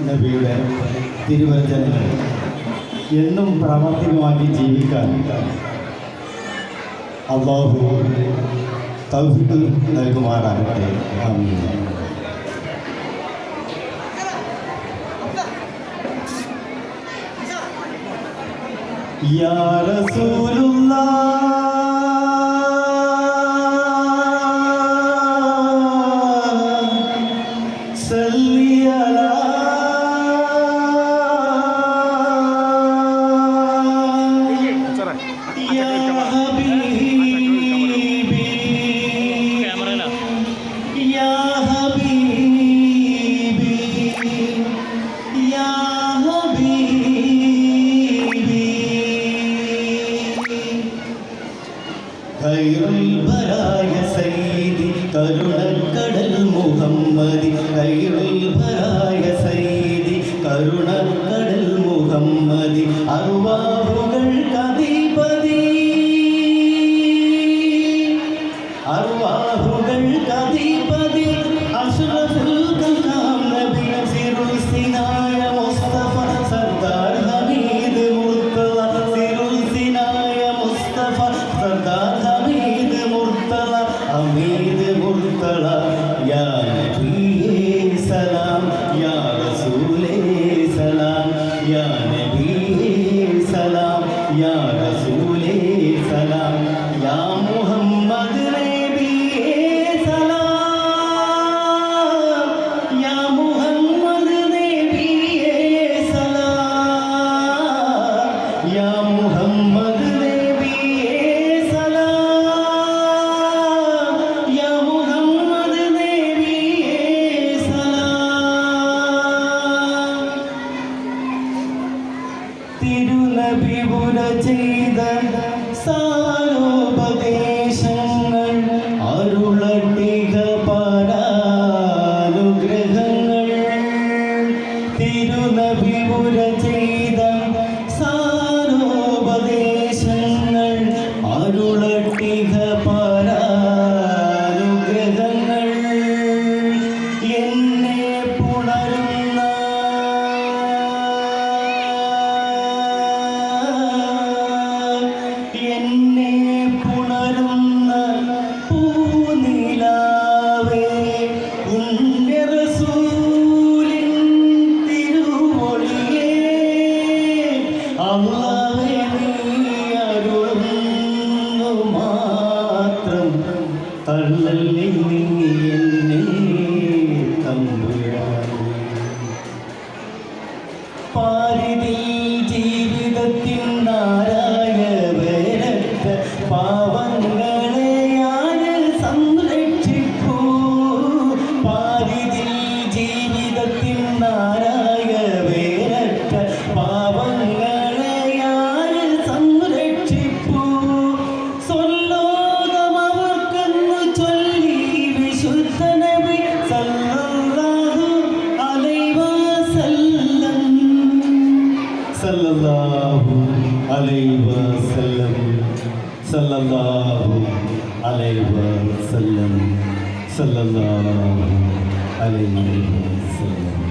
നബിയുടെ തിരുവചനങ്ങൾ എന്നും പ്രാവർത്തികമാക്കി ജീവിക്കാൻ അള്ളാഹു തൗഫിക്ക് നൽകുമാറാകട്ടെ. ആമീൻ. Ya കരുണക്കടൽ മുഹമ്മദി കൈറുൽ ഭരായ സൈദി കരുണക്കടൽ മുഹമ്മദി അറുവാഹുകൾ കതിപതി. അറുവാഹുകൾ 嫌なね。തിരുനബിപുര ചെയ്ത സാരോപദേശങ്ങൾ അരുളട്ടിക പരാനുഗ്രഹങ്ങൾ ചെയ്ത മാത്രം തള്ളല്ലേ നീ എന്നെ തമ്പുരാനേ. പാരിതിൽ ജീവിതത്തിൻ നാരായ വേരറ്റ പാവങ്ങളെ ആര് സംരക്ഷിപ്പൂ പാരിതിൽ ജീവിതത്തിൻ നാരായ വേരറ്റ സല്ലല്ലാഹു അലൈഹി വസല്ലം. സല്ലല്ലാഹു അലൈഹി വസല്ലം. സല്ലല്ലാഹു അലൈഹി